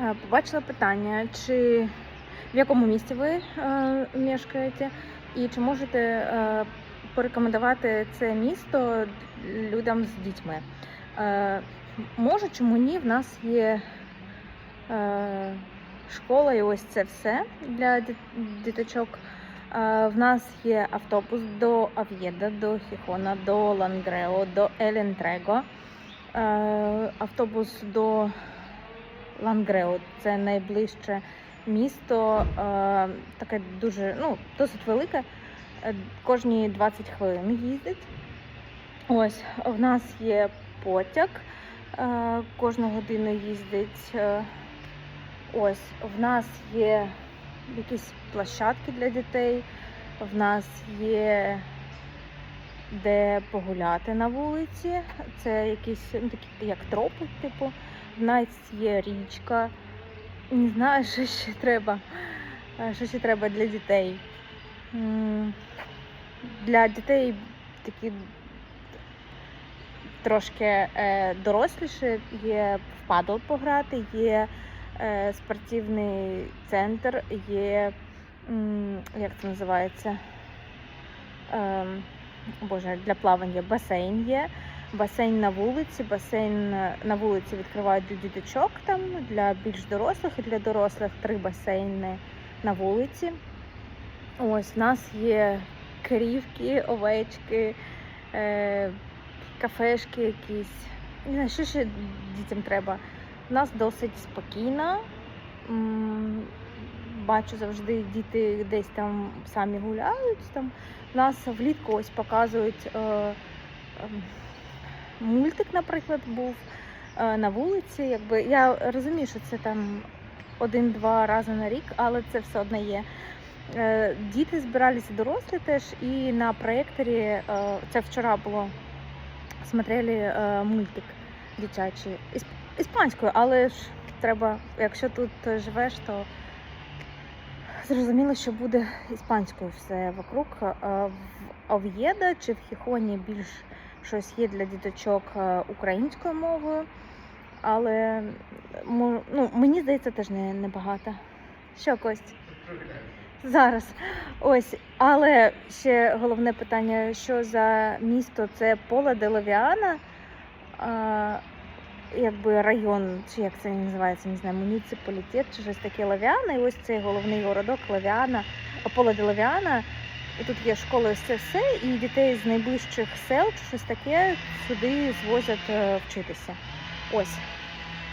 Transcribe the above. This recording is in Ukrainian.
Е, Побачила питання, чи в якому місті ви е, мешкаєте, і чи можете е, порекомендувати це місто людям з дітьми? Е, можу, чому ні? В нас є школа і ось це все для діточок. В нас є автобус до Ав'єда, до Хіхона, до Лангрео, до Елентрего. Е, автобус до Лангрео це найближче місто, е, таке дуже, ну, досить велике. Е, Кожні 20 хвилин їздить. Ось, в нас є потяг, е, кожну годину їздить. Ось, в нас є якісь площадки для дітей, в нас є де погуляти на вулиці. Це якісь ну, такі як тропи, типу. В нас є річка. Не знаю, що ще треба. Що ще треба для дітей. Для дітей такі трошки е, доросліше, є в падл пограти, є е, спортивний центр, є, як це називається? Ем, Боже, для плавання басейн є. Басейн на вулиці, басейн е, на вулиці відкривають для діточок там, для більш дорослих і для дорослих три басейни на вулиці. Ось в нас є корівки, овечки, е, кафешки якісь. Не знаю, що ще дітям треба. У нас досить спокійно. Бачу завжди діти десь там самі гуляють. Там. Нас влітку ось показують е, ем, мультик, наприклад, був е, на вулиці. Якби я розумію, що це там один-два рази на рік, але це все одно є. Е, Діти збиралися дорослі теж, і на проєкторі, е, це вчора було, смотрели мультик дитячий Ісп- іспанською, але ж треба, якщо тут живеш, то зрозуміло, що буде іспанською все вокруг. В Ов'єда чи в Хіхоні більш щось є для діточок е, українською мовою, але ну, мені здається, теж не, небагато. Що, Кость? Зараз. Ось, але ще головне питання: що за місто це Пола де Лавіана, якби район, чи як це називається, не знаю, муніципалітет, чи щось таке Лавіана. І ось цей головний городок Лавіана, Пола де Лавіана. І тут є школа, ССС, і дітей з найближчих сел щось таке сюди звозять е, вчитися. Ось.